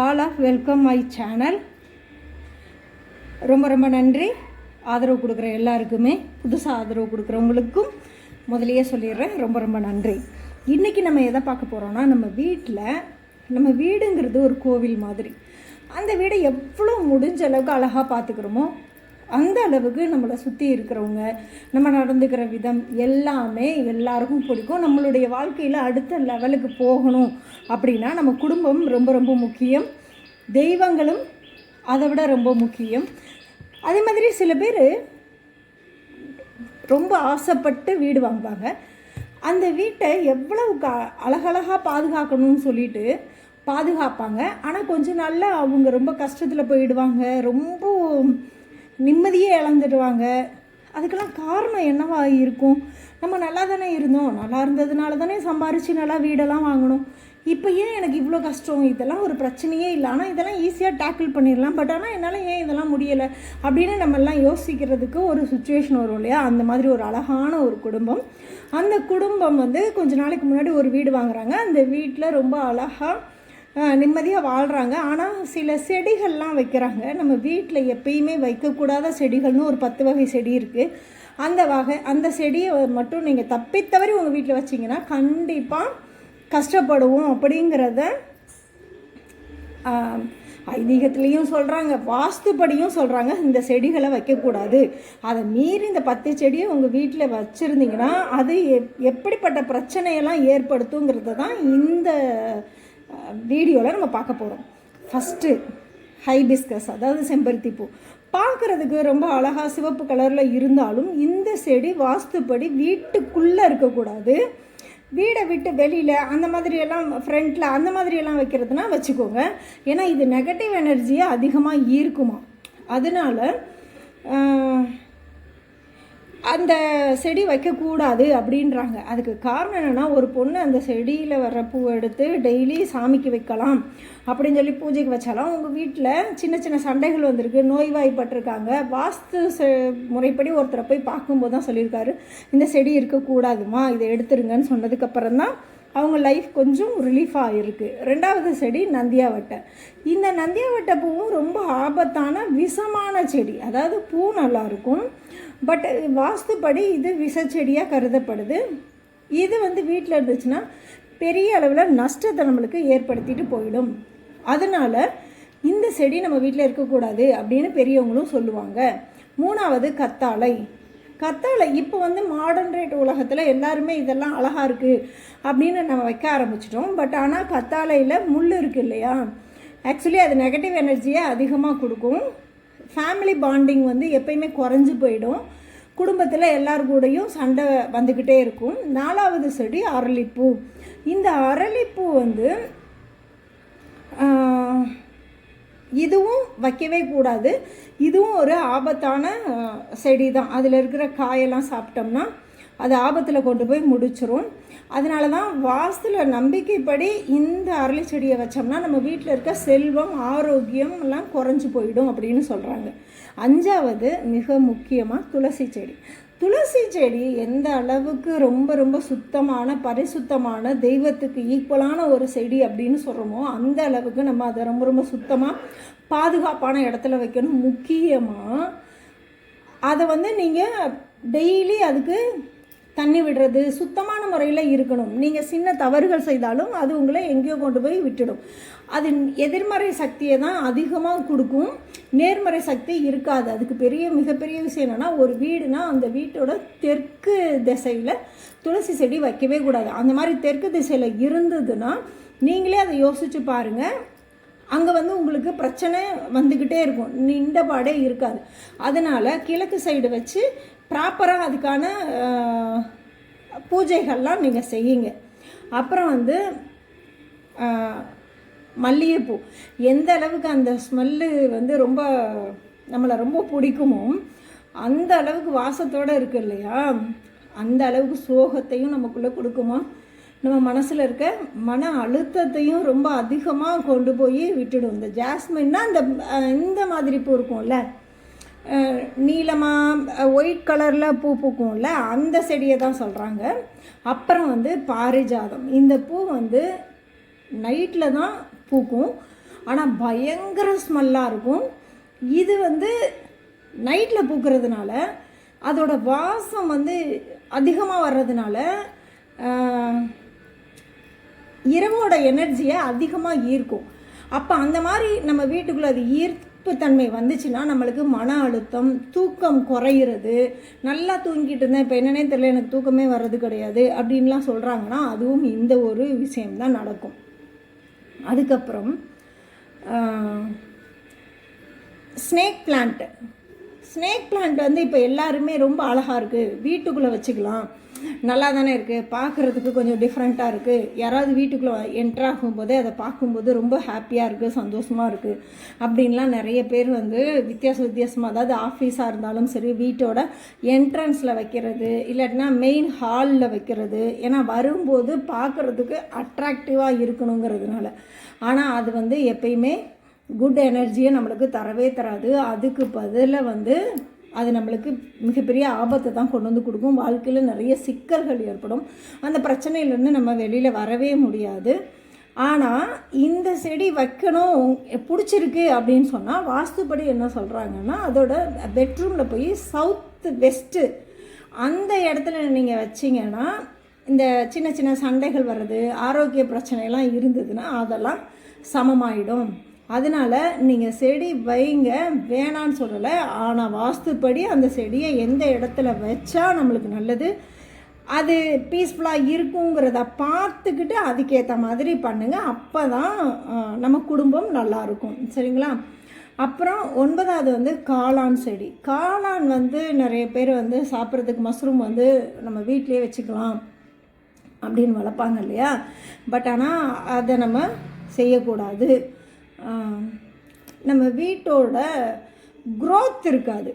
All of welcome my channel ரொம்ப ரொம்ப நன்றி. ஆதரவு கொடுக்குற எல்லாருக்குமே புதுசாக ஆதரவு கொடுக்குறவங்களுக்கும் முதலையே சொல்லிடுறேன். ரொம்ப ரொம்ப நன்றி. இன்றைக்கி நம்ம எதை பார்க்க போகிறோம்னா நம்ம வீட்டில் நம்ம வீடுங்கிறது ஒரு கோவில் மாதிரி. அந்த வீடை எவ்வளோ முடிஞ்ச அளவுக்கு அழகாக பார்த்துக்கிறோமோ அந்த அளவுக்கு நம்மளை சுற்றி இருக்கிறவங்க நம்ம நடந்துக்கிற விதம் எல்லாமே எல்லாருக்கும் பிடிக்கும். நம்மளுடைய வாழ்க்கையில் அடுத்த லெவலுக்கு போகணும் அப்படின்னா நம்ம குடும்பம் ரொம்ப ரொம்ப முக்கியம். தெய்வங்களும் அதை விட ரொம்ப முக்கியம். அதே மாதிரி சில பேர் ரொம்ப ஆசைப்பட்டு வீடு வாங்குவாங்க. அந்த வீட்டை எவ்வளவு க அழகழகாக பாதுகாக்கணும்னு சொல்லிட்டு பாதுகாப்பாங்க. ஆனால் கொஞ்ச நாளில் அவங்க ரொம்ப கஷ்டத்தில் போயிடுவாங்க. ரொம்ப நிம்மதியே இழந்துடுவாங்க. அதுக்கெல்லாம் காரணம் என்னவா இருக்கும்? நம்ம நல்லா தானே இருந்தோம். நல்லா இருந்ததுனால தானே சம்பாரித்து நல்லா வீடெல்லாம் வாங்கணும். இப்போ ஏன் எனக்கு இவ்வளோ கஷ்டம்? இதெல்லாம் ஒரு பிரச்சனையே இல்லை. ஆனால் இதெல்லாம் ஈஸியாக டேக்கிள் பண்ணிடலாம். பட் ஆனால் என்னால் ஏன் இதெல்லாம் முடியலை? அப்படின்னு நம்மெல்லாம் யோசிக்கிறதுக்கு ஒரு சுச்சுவேஷன் வரும் இல்லையா? அந்த மாதிரி ஒரு அழகான ஒரு குடும்பம். அந்த குடும்பம் வந்து கொஞ்ச நாளைக்கு முன்னாடி ஒரு வீடு வாங்குறாங்க. அந்த வீட்டில் ரொம்ப அழகாக நிம்மதியாக வாழ்கிறாங்க ஆனால் சில செடிகள்லாம் வைக்கிறாங்க. நம்ம வீட்டில் எப்பயுமே வைக்கக்கூடாத செடிகள்னு ஒரு பத்து வகை செடி இருக்குது அந்த வகை அந்த செடியை மட்டும் நீங்கள் தப்பித்தவரை உங்கள் வீட்டில் வச்சிங்கன்னா கண்டிப்பாக கஷ்டப்படுவோம் அப்படிங்கிறத ஐதீகத்துலேயும் சொல்கிறாங்க வாஸ்துப்படியும் சொல்கிறாங்க இந்த செடிகளை வைக்கக்கூடாது. அதை மீறி இந்த பத்து செடியை உங்கள் வீட்டில் வச்சுருந்தீங்கன்னா அது எப் எப்படிப்பட்ட பிரச்சனையெல்லாம் ஏற்படுத்துங்கிறத தான் இந்த வீடியோவில் நம்ம பார்க்க போகிறோம் ஃபஸ்ட்டு ஹைபிஸ்கஸ் அதாவது செம்பருத்தி பூ பார்க்குறதுக்கு ரொம்ப அழகாக சிவப்பு கலரில் இருந்தாலும் இந்த செடி வாஸ்துப்படி வீட்டுக்குள்ளே இருக்கக்கூடாது. வீடை விட்டு வெளியில் அந்த மாதிரியெல்லாம் ஃப்ரண்ட்டில் அந்த மாதிரியெல்லாம் வைக்கிறதுனா வச்சுக்கோங்க. ஏன்னா இது நெகட்டிவ் எனர்ஜியை அதிகமாக ஈர்க்குமா. அதனால் அந்த செடி வைக்கக்கூடாது அப்படின்றாங்க. அதுக்கு காரணம் என்னென்னா ஒரு பொண்ணு அந்த செடியில் வர்ற பூவை எடுத்து டெய்லி சாமிக்கு வைக்கலாம் அப்படின்னு சொல்லி பூஜைக்கு வச்சாலும் உங்கள் வீட்டில் சின்ன சின்ன சண்டைகள் வந்திருக்கு நோய்வாய்ப்பட்டிருக்காங்க. வாஸ்து முறைப்படி ஒருத்தரை போய் பார்க்கும்போது தான் சொல்லியிருக்காரு இந்த செடி இருக்கக்கூடாதுமா இதை எடுத்துருங்கன்னு சொன்னதுக்கப்புறம் தான் அவங்க லைஃப் கொஞ்சம் ரிலீஃபாக இருக்குது ரெண்டாவது செடி நந்தியாவட்டை. இந்த நந்தியாவட்டை பூவும் ரொம்ப ஆபத்தான விஷமான செடி. அதாவது பூ நல்லாயிருக்கும் பட் வாஸ்துப்படி இது விசச்செடியாக கருதப்படுது. இது வந்து வீட்டில் இருந்துச்சுன்னா பெரிய அளவில் நஷ்டத்தை நம்மளுக்கு ஏற்படுத்திட்டு போயிடும். அதனால் இந்த செடி நம்ம வீட்டில் இருக்கக்கூடாது அப்படின்னு பெரியவங்களும் சொல்லுவாங்க. மூணாவது கத்தாழை. கத்தாழை இப்போ வந்து மாடர்ன் ரேட் உலகத்தில் எல்லாருமே இதெல்லாம் அழகாக இருக்குது அப்படின்னு நம்ம வைக்க ஆரம்பிச்சிட்டோம். பட் ஆனால் கத்தாழையில் முள் இருக்குது இல்லையா? ஆக்சுவலி அது நெகட்டிவ் எனர்ஜியை அதிகமாக கொடுக்கும். ஃபேமிலி பாண்டிங் வந்து எப்பயுமே குறைஞ்சி போயிடும். குடும்பத்தில் எல்லார் கூடயும் சண்டை வந்துக்கிட்டே இருக்கும். நாலாவது செடி அரளிப்பூ. இந்த அரளிப்பூ வந்து இதுவும் வைக்கவே கூடாது. இதுவும் ஒரு ஆபத்தான செடி தான் அதில் இருக்கிற காயெல்லாம் சாப்பிட்டோம்னா அது ஆபத்தில் கொண்டு போய் முடிச்சிரும். அதனால தான் வாஸ்துல நம்பிக்கைப்படி இந்த அரளி செடியை வச்சோம்னா நம்ம வீட்டில் இருக்க செல்வம் ஆரோக்கியம் எல்லாம் குறைஞ்சி போயிடும் அப்படின்னு சொல்கிறாங்க அஞ்சாவது மிக முக்கியமாக துளசி செடி. துளசி செடி எந்த அளவுக்கு ரொம்ப ரொம்ப சுத்தமான பரிசுத்தமான தெய்வத்துக்கு ஈக்குவலான ஒரு செடி அப்படின்னு சொல்கிறோமோ அந்த அளவுக்கு நம்ம அதை ரொம்ப ரொம்ப சுத்தமாக பாதுகாப்பான இடத்துல வைக்கணும். முக்கியமாக அதை வந்து நீங்கள் டெய்லி அதுக்கு தண்ணி விடுறது சுத்தமான முறையில் இருக்கணும். நீங்கள் சின்ன தவறுகள் செய்தாலும் அது உங்களை எங்கேயோ கொண்டு போய் விட்டுடும். அது எதிர்மறை சக்தியை தான் அதிகமாக கொடுக்கும். நேர்மறை சக்தி இருக்காது. அதுக்கு பெரிய மிகப்பெரிய விஷயம் என்னென்னா ஒரு வீடுனா அந்த வீட்டோட தெற்கு திசையில் துளசி செடி வைக்கவே கூடாது. அந்த மாதிரி தெற்கு திசையில் இருந்ததுன்னா நீங்களே அதை யோசித்து பாருங்கள் அங்கே வந்து உங்களுக்கு பிரச்சனை வந்துக்கிட்டே இருக்கும். நின்ற பாடே இருக்காது. அதனால் கிழக்கு சைடு வச்சு ப்ராப்பராக அதுக்கான பூஜைகள்லாம் நீங்கள் செய்யுங்க. அப்புறம் வந்து மல்லிகைப்பூ. எந்த அளவுக்கு அந்த ஸ்மெல்லு வந்து ரொம்ப நம்மளை ரொம்ப பிடிக்குமோ அந்த அளவுக்கு வாசத்தோடு இருக்கு இல்லையா? அந்த அளவுக்கு சோகத்தையும் நமக்குள்ளே கொடுக்குமா? நம்ம மனசில் இருக்க மன அழுத்தத்தையும் ரொம்ப அதிகமாக கொண்டு போய் விட்டுடும். இந்த ஜாஸ்மின்னா இந்த இந்த மாதிரி பூ இருக்கும்ல. நீளமாக ஒயிட் கலரில் பூ பூக்கும்ல அந்த செடியை தான் சொல்கிறாங்க அப்புறம் வந்து பாரிஜாதம். இந்த பூ வந்து நைட்டில் தான் பூக்கும். ஆனால் பயங்கர ஸ்மெல்லாக இருக்கும். இது வந்து நைட்டில் பூக்கிறதுனால அதோட வாசம் வந்து அதிகமாக வர்றதுனால இரவோட எனர்ஜியை அதிகமாக ஈர்க்கும். அப்போ அந்த மாதிரி நம்ம வீட்டுக்குள்ளே அது ஈர்ப்பு தன்மை வந்துச்சுன்னா நம்மளுக்கு மன அழுத்தம் தூக்கம் குறையிறது நல்லா தூங்கிட்டு இருந்தேன் இப்போ என்னன்னே தெரியல எனக்கு தூக்கமே வர்றது கிடையாது அப்படின்லாம் சொல்கிறாங்கன்னா அதுவும் இந்த ஒரு விஷயம்தான் நடக்கும். அதுக்கப்புறம் ஸ்னேக் பிளான்ட்டு ஸ்னேக் பிளான்ட் வந்து இப்போ எல்லாருமே ரொம்ப அழகாக இருக்குது வீட்டுக்குள்ளே வச்சுக்கலாம். நல்லா தானே இருக்குது பார்க்குறதுக்கு கொஞ்சம் டிஃப்ரெண்ட்டாக இருக்குது யாராவது வீட்டுக்குள்ளே என்ட்ரு ஆகும்போதே அதை பார்க்கும்போது ரொம்ப ஹாப்பியாக இருக்குது சந்தோஷமாக இருக்குது அப்படின்லாம் நிறைய பேர் வந்து வித்தியாச வித்தியாசமாக அதாவது ஆஃபீஸாக இருந்தாலும் சரி வீட்டோட என்ட்ரன்ஸில் வைக்கிறது இல்லாட்டினா மெயின் ஹாலில் வைக்கிறது. ஏன்னா வரும்போது பார்க்குறதுக்கு அட்ராக்டிவாக இருக்கணுங்கிறதுனால. ஆனால் அது வந்து எப்பயுமே குட் எனர்ஜியை நம்மளுக்கு தரவே தராது. அதுக்கு பதிலாக வந்து அது நம்மளுக்கு மிகப்பெரிய ஆபத்தை தான் கொண்டு வந்து கொடுக்கும். வாழ்க்கையில் நிறைய சிக்கல்கள் ஏற்படும். அந்த பிரச்சனையிலேருந்து நம்ம வெளியில் வரவே முடியாது. ஆனால் இந்த செடி வைக்கணும் பிடிச்சிருக்கு அப்படின்னு சொன்னால் வாஸ்துப்படி என்ன சொல்கிறாங்கன்னா அதோட பெட்ரூமில் போய் சவுத் வெஸ்ட்டு அந்த இடத்துல நீங்கள் வச்சிங்கன்னா இந்த சின்ன சின்ன சண்டைகள் வர்றது ஆரோக்கிய பிரச்சனைலாம் இருந்ததுன்னா அதெல்லாம் சமமாயிடும். அதனால நீங்கள் செடி வைங்க வேணான்னு சொல்லலை. ஆனால் வாஸ்துப்படி அந்த செடியை எந்த இடத்துல வச்சா நம்மளுக்கு நல்லது? அது பீஸ்ஃபுல்லாக இருக்குங்கிறத பார்த்துக்கிட்டு அதுக்கேற்ற மாதிரி பண்ணுங்கள் அப்போ தான் நம்ம குடும்பம் நல்லா இருக்கும். சரிங்களா? அப்புறம் ஒன்பதாவது வந்து காளான் செடி. காளான் வந்து நிறைய பேர் வந்து சாப்பிட்றதுக்கு மஷ்ரூம் வந்து நம்ம வீட்டிலேயே வச்சுக்கலாம் அப்படின்னு வளர்ப்பாங்க இல்லையா? பட் ஆனால் அதை நம்ம செய்யக்கூடாது. நம்ம வீட்டோட க்ரோத் இருக்காது.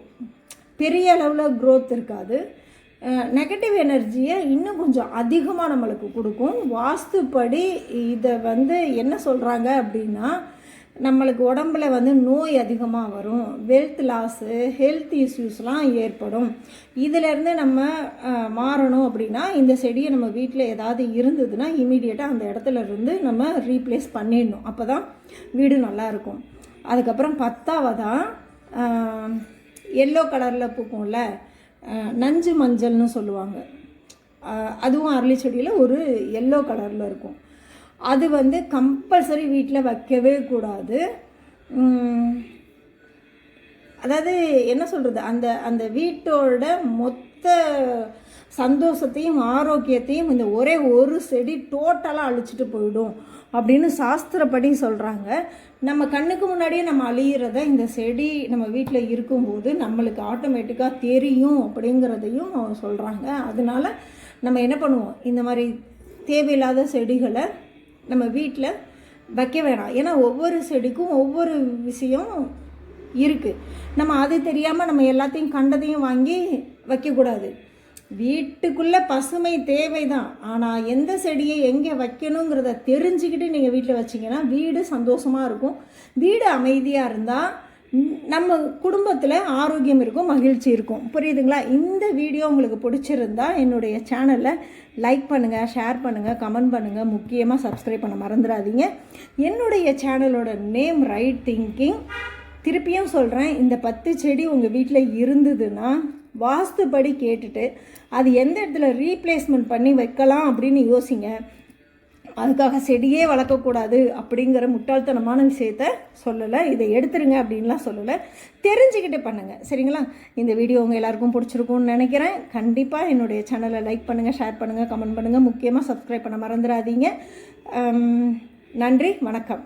பெரிய அளவில் க்ரோத் இருக்காது. நெகட்டிவ் எனர்ஜியை இன்னும் கொஞ்சம் அதிகமாக நம்மளுக்கு கொடுக்கும். வாஸ்துப்படி இதை வந்து என்ன சொல்கிறாங்க அப்படின்னா நம்மளுக்கு உடம்புல வந்து நோய் அதிகமாக வரும் வெல்த் லாஸு ஹெல்த் இஷ்யூஸ்லாம் ஏற்படும். இதிலேருந்து நம்ம மாறணும் அப்படின்னா இந்த செடியை நம்ம வீட்டில் ஏதாவது இருந்ததுன்னா இமீடியட்டாக அந்த இடத்துல இருந்து நம்ம ரீப்ளேஸ் பண்ணிடணும். அப்போ தான் வீடு நல்லாயிருக்கும் அதுக்கப்புறம் பத்தாவதாக எல்லோ கலரில் பூக்கும்ல நஞ்சு மஞ்சள்னு சொல்லுவாங்க. அதுவும் அரளி செடியில் ஒரு எல்லோ கலரில் இருக்கும். அது வந்து கம்பல்சரி வீட்டில் வைக்கவே கூடாது. அதாவது என்ன சொல்கிறது அந்த அந்த வீட்டோட மொத்த சந்தோஷத்தையும் ஆரோக்கியத்தையும் இந்த ஒரே ஒரு செடி டோட்டலாக அழிச்சிட்டு போயிடும் அப்படின்னு சாஸ்திரப்படி சொல்கிறாங்க நம்ம கண்ணுக்கு முன்னாடியே நம்ம அழியிறத இந்த செடி நம்ம வீட்டில் இருக்கும்போது நம்மளுக்கு ஆட்டோமேட்டிக்காக தெரியும் அப்படிங்கிறதையும் சொல்கிறாங்க அதனால நம்ம என்ன பண்ணுவோம்? இந்த மாதிரி தேவையில்லாத செடிகளை நம்ம வீட்டில் வைக்க வேணாம். ஏன்னா ஒவ்வொரு செடிக்கும் ஒவ்வொரு விஷயம் இருக்குது நம்ம அது தெரியாமல் நம்ம எல்லாத்தையும் கண்டதையும் வாங்கி வைக்கக்கூடாது வீட்டுக்குள்ளே பசுமை தேவை தான் ஆனால் எந்த செடியை எங்கே வைக்கணுங்கிறத தெரிஞ்சுக்கிட்டு நீங்கள் வீட்டில் வச்சிங்கன்னா வீடு சந்தோஷமாக இருக்கும். வீடு அமைதியாக இருந்தால் நம்ம குடும்பத்தில் ஆரோக்கியம் இருக்கும் மகிழ்ச்சி இருக்கும். புரியுதுங்களா? இந்த வீடியோ உங்களுக்கு பிடிச்சிருந்தா என்னுடைய சேனலை லைக் பண்ணுங்கள் ஷேர் பண்ணுங்கள் கமெண்ட் பண்ணுங்கள் முக்கியமாக சப்ஸ்கிரைப் பண்ண மறந்துடாதீங்க. என்னுடைய சேனலோட நேம் ரைட் திங்கிங் திருப்பியும் சொல்கிறேன் இந்த பத்து செடி உங்கள் வீட்டில் இருந்ததுன்னா வாஸ்துப்படி கேட்டுட்டு அது எந்த இடத்துல ரீப்ளேஸ்மெண்ட் பண்ணி வைக்கலாம் அப்படின்னு யோசிங்க. அதுக்காக செடியே வளர்க்கக்கூடாது அப்படிங்கிற முட்டாள்தனமான விஷயத்த சொல்லலை. இதை எடுத்துருங்க அப்படின்லாம் சொல்லலை. தெரிஞ்சுக்கிட்டு பண்ணுங்கள் சரிங்களா? இந்த வீடியோ உங்கள் எல்லாருக்கும் பிடிச்சிருக்கும்னு நினைக்கிறேன். கண்டிப்பாக என்னுடைய சேனலை லைக் பண்ணுங்கள் ஷேர் பண்ணுங்கள் கமெண்ட் பண்ணுங்கள் முக்கியமாக சப்ஸ்கிரைப் பண்ண மறந்துடாதீங்க. நன்றி வணக்கம்.